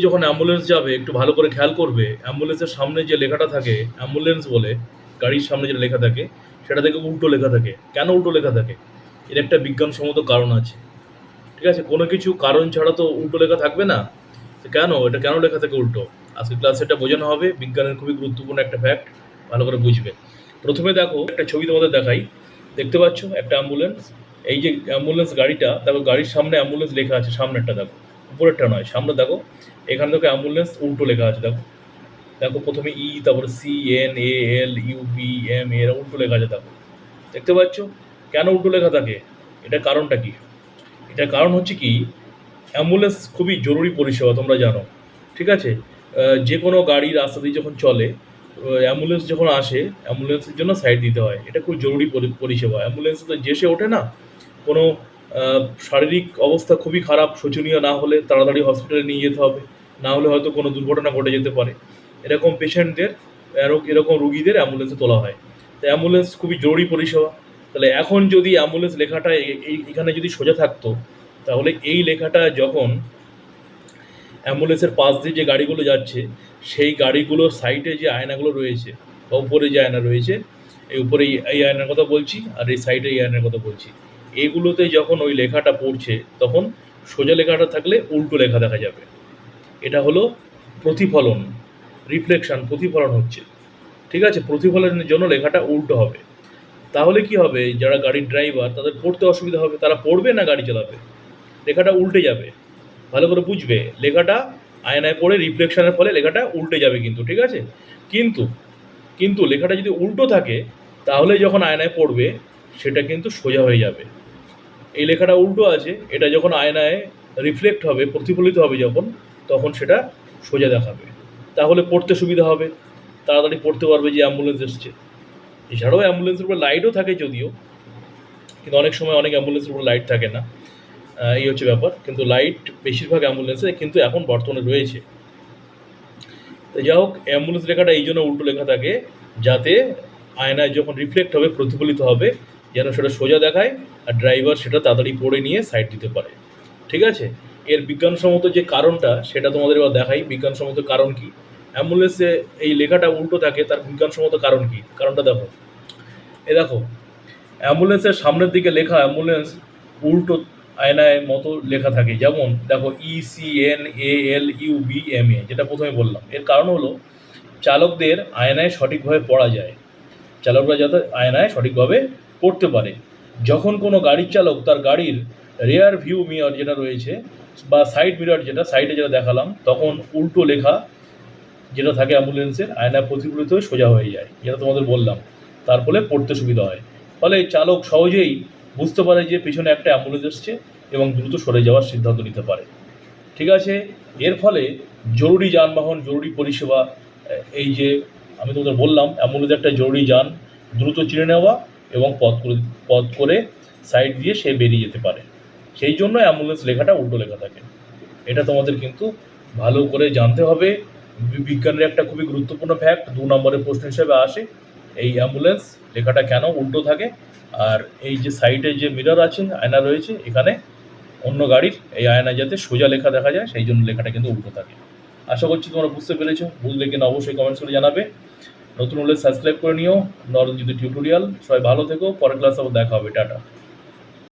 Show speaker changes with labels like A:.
A: যখন অ্যাম্বুলেন্স যাবে, একটু ভালো করে খেয়াল করবে অ্যাম্বুলেন্সের সামনে যে লেখাটা থাকে অ্যাম্বুলেন্স বলে, গাড়ির সামনে যে লেখা থাকে, সেটা থেকে উল্টো লেখা থাকে। কেন উল্টো লেখা থাকে? এর একটা বিজ্ঞানসম্মত কারণ আছে। ঠিক আছে? কোনো কিছু কারণ ছাড়া তো উল্টো লেখা থাকবে না। কেন? এটা কেন লেখা থাকে উল্টো? আজকে ক্লাসে এটা বোঝানো হবে। বিজ্ঞানের খুবই গুরুত্বপূর্ণ একটা ফ্যাক্ট ভালো করে বুঝবে। প্রথমে দেখো, একটা ছবি তোমাদের দেখাই। দেখতে পাচ্ছ? একটা অ্যাম্বুলেন্স এই যে অ্যাম্বুলেন্স গাড়িটা, দেখো গাড়ির সামনে অ্যাম্বুলেন্স লেখা আছে, সামনেরটা দেখো। উপরেরটা নয়, সামনে দেখো, এখানে দেখো অ্যাম্বুলেন্স উল্টো লেখা আছে, দেখো। দেখো, প্রথমে ই তারপরে C N A L U B M এর উল্টো লেখা আছে, দেখো। দেখতে পাচ্ছ? কেন উল্টো লেখা থাকে? এটা কারণটা কি? এটার কারণ হচ্ছে কি অ্যাম্বুলেন্স খুবই জরুরি পরিষেবা, তোমরা জানো, ঠিক আছে? যে কোনো গাড়ি রাস্তা দিয়ে যখন চলে অ্যাম্বুলেন্স যখন আসে অ্যাম্বুলেন্সের জন্য সাইড দিতে হয়। এটা খুব জরুরি পরি- পরিষেবা। অ্যাম্বুলেন্স তো যেসে ওঠে না, কোনো শারীরিক অবস্থা খুবই খারাপ, শোচনীয় না হলে তাড়াতাড়ি হসপিটালে নিয়ে যেতে হবে। না হলে হয়তো কোনো দুর্ঘটনা ঘটে যেতে পারে। এরকম পেশেন্টদের এরকম রুগীদের অ্যাম্বুলেন্সে তোলা হয়। তো অ্যাম্বুলেন্স খুবই জরুরি পরিষেবা। তাহলে এখন যদি অ্যাম্বুলেন্স লেখাটা এখানে যদি সোজা থাকতো, তাহলে এই লেখাটা যখন অ্যাম্বুলেন্সের পাশ দিয়ে যে গাড়িগুলো যাচ্ছে, সেই গাড়িগুলোর সাইডে যে আয়নাগুলো রয়েছে, বা উপরে যে আয়না রয়েছে, এই উপরে এই আয়নার কথা বলছি, আর এই সাইডে এই আয়নার কথা বলছি। এগুলোতে যখন ওই লেখাটা পড়ছে, তখন সোজা লেখাটা থাকলে উল্টো লেখা দেখা যাবে। এটা হলো প্রতিফলন রিফ্লেকশন প্রতিফলন হচ্ছে। ঠিক আছে? প্রতিফলনের জন্য লেখাটা উল্টো হবে। তাহলে কি হবে? যারা গাড়ির ড্রাইভার তাদের পড়তে অসুবিধা হবে। তারা পড়বে না গাড়ি চালাবে? লেখাটা উল্টে যাবে। ভালো করে বুঝবে? লেখাটা আয়নায় পড়ে রিফ্লেকশনের ফলে লেখাটা উল্টে যাবে কিন্তু, ঠিক আছে? কিন্তু কিন্তু লেখাটা যদি উল্টো থাকে, তাহলে যখন আয়নায় পড়বে, সেটা কিন্তু সোজা হয়ে যাবে। এই লেখাটা উল্টো আছে, এটা যখন আয়নায় রিফ্লেক্ট হবে, প্রতিফলিত হবে যখন, তখন সেটা সোজা দেখাবে। তাহলে পড়তে সুবিধা হবে, তাড়াতাড়ি পড়তে পারবে যে অ্যাম্বুলেন্স এসছে। এছাড়াও অ্যাম্বুলেন্সের উপর লাইটও থাকে যদিও, কিন্তু অনেক সময় অনেক অ্যাম্বুলেন্সের উপর লাইট থাকে না। এই হচ্ছে ব্যাপার, কিন্তু লাইট বেশিরভাগ অ্যাম্বুলেন্সে কিন্তু এখন বর্তমানে রয়েছে। তো যাই হোক অ্যাম্বুলেন্স লেখাটা এই জন্য উল্টো লেখা থাকে, যাতে আয়নায় যখন রিফ্লেক্ট হবে, প্রতিফলিত হবে যেন সেটা সোজা দেখায় আর ড্রাইভার সেটা তাড়াতাড়ি পড়ে নিয়ে সাইড দিতে পারে। ঠিক আছে? এর বিজ্ঞানসম্মত যে কারণটা, সেটা তোমাদের এবার দেখাই। বিজ্ঞানসম্মত কারণ কি? অ্যাম্বুলেন্সে এই লেখাটা উল্টো থাকে, তার বিজ্ঞানসম্মত কারণ কি? কারণটা দেখো। এ দেখো, অ্যাম্বুলেন্সের সামনের দিকে লেখা অ্যাম্বুলেন্স উল্টো আয়নায় মতো লেখা থাকে। যেমন, দেখো E C N A L U B M A যেটা প্রথমে বললাম। এর কারণ হলো, চালকদের আয়নায় সঠিকভাবে পড়া যায়। চালকরা যাতে আয়নায় সঠিকভাবে পড়তে পারে। যখন কোনো গাড়ির চালক তার গাড়ির রেয়ার ভিউ মিরর যেটা রয়েছে বা সাইড মিরর যেটা সাইডে যেটা দেখালাম, তখন উল্টো লেখা যেটা থাকে অ্যাম্বুলেন্সের আয়নায় প্রতিফলিত হয়ে সোজা হয়ে যায়, যেটা তোমাদের বললাম। তার ফলে পড়তে সুবিধা হয়। ফলে চালক সহজেই বুঝতে পারে যে পিছনে একটা অ্যাম্বুলেন্স এসছে এবং দ্রুত সরে যাওয়ার সিদ্ধান্ত নিতে পারে। ঠিক আছে? এর ফলে জরুরি যানবাহন, জরুরি পরিষেবা এই যে আমি তোমাদের বললাম অ্যাম্বুলেন্স একটা জরুরি যান দ্রুত চিনে নেওয়া এবং পথ করে পথ করে সাইড দিয়ে সে বেরিয়ে যেতে পারে। সেই জন্য অ্যাম্বুলেন্স লেখাটা উল্টো লেখা থাকে। এটা তোমাদের কিন্তু ভালো করে জানতে হবে। বিজ্ঞানের একটা খুবই গুরুত্বপূর্ণ ফ্যাক্ট দু নম্বরের প্রশ্ন হিসেবে আসে, এই অ্যাম্বুলেন্স লেখাটা কেন উল্টো থাকে? আর এই যে সাইডে যে মিরর আছে, আয়না রয়েছে, এখানে অন্য গাড়ির এই আয়না যাতে সোজা লেখা দেখা যায়, সেই জন্য লেখাটা কিন্তু উল্টো থাকে। আশা করছি তোমরা বুঝতে পেরেছ। বুঝলে কিনা অবশ্যই কমেন্টস করে জানাবে। নতুন হলে সাবস্ক্রাইব করে নিও। নরেন্দ্র টিউটোরিয়াল সবাই ভালো থেকো। পরের ক্লাসে দেখা হবে। টাটা।